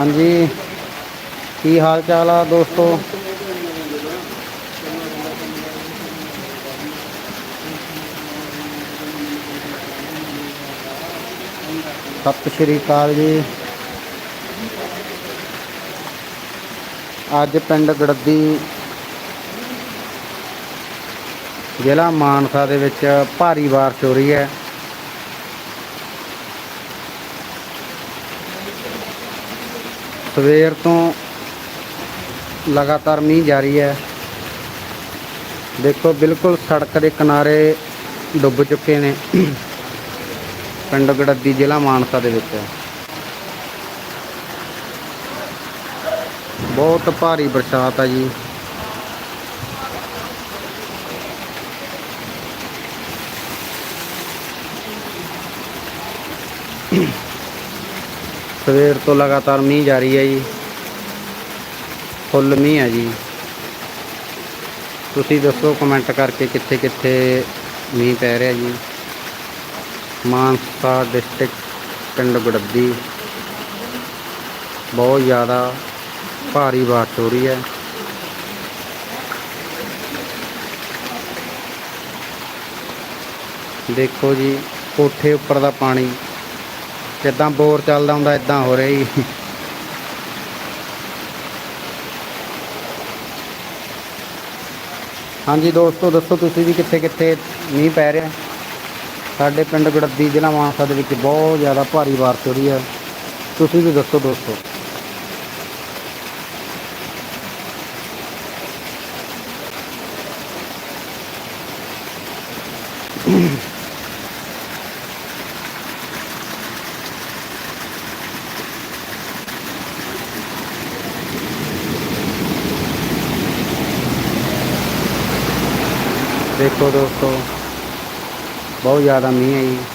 ਹਾਂਜੀ। ਕੀ ਹਾਲ ਚਾਲ ਆ ਦੋਸਤੋ? ਸਤਿ ਸ਼੍ਰੀ ਅਕਾਲ ਜੀ। ਅੱਜ ਪਿੰਡ ਗੜੱਦੀ ਜ਼ਿਲ੍ਹਾ ਮਾਨਸਾ ਦੇ ਵਿੱਚ ਭਾਰੀ ਬਾਰਿਸ਼ ਹੋ ਰਹੀ ਹੈ। ਸਵੇਰ ਤੋਂ ਲਗਾਤਾਰ ਮੀਂਹ ਜਾਰੀ ਹੈ। ਦੇਖੋ, ਬਿਲਕੁਲ ਸੜਕ ਦੇ ਕਿਨਾਰੇ ਡੁੱਬ ਚੁੱਕੇ ਨੇ। ਪਿੰਡ ਗੜਦੀ ਜ਼ਿਲ੍ਹਾ ਮਾਨਸਾ ਦੇ ਵਿੱਚ ਬਹੁਤ ਭਾਰੀ ਬਰਸਾਤ ਆ ਜੀ। ਸਵੇਰ ਤੋਂ ਲਗਾਤਾਰ ਮੀਂਹ ਜਾਰੀ ਹੈ ਜੀ। ਫੁੱਲ ਮੀਂਹ ਹੈ ਜੀ। ਤੁਸੀਂ ਦੱਸੋ ਕਮੈਂਟ ਕਰਕੇ ਕਿੱਥੇ ਕਿੱਥੇ ਮੀਂਹ ਪੈ ਰਿਹਾ ਜੀ। ਮਾਨਸਾ ਡਿਸਟ੍ਰਿਕਟ ਪਿੰਡ ਗੜੱਦੀ ਬਹੁਤ ਜ਼ਿਆਦਾ ਭਾਰੀ ਬਾਰਿਸ਼ ਹੋ ਰਹੀ ਹੈ। ਦੇਖੋ ਜੀ, ਕੋਠੇ ਉੱਪਰ ਦਾ ਪਾਣੀ ਜਿੱਦਾਂ ਬੋਰ ਚੱਲਦਾ ਹੁੰਦਾ ਇਦਾਂ ਹੋ ਰਿਹਾ ਜੀ। ਹਾਂਜੀ ਦੋਸਤੋ, ਦੱਸੋ ਤੁਸੀਂ ਵੀ ਕਿੱਥੇ ਕਿੱਥੇ ਮੀਂਹ ਪੈ ਰਿਹਾ? ਸਾਡੇ ਪਿੰਡ ਗੜੱਦੀ ਜ਼ਿਲ੍ਹਾ ਮਾਨਸਾ ਦੇ ਵਿੱਚ ਬਹੁਤ ਜ਼ਿਆਦਾ ਭਾਰੀ ਬਾਰਿਸ਼ ਹੋ ਰਹੀ ਹੈ। ਤੁਸੀਂ ਵੀ ਦੱਸੋ ਦੋਸਤੋ। ਦੇਖੋ ਦੋਸਤੋ ਬਹੁਤ ਜ਼ਿਆਦਾ ਮੀਂਹ ਹੈ ਜੀ।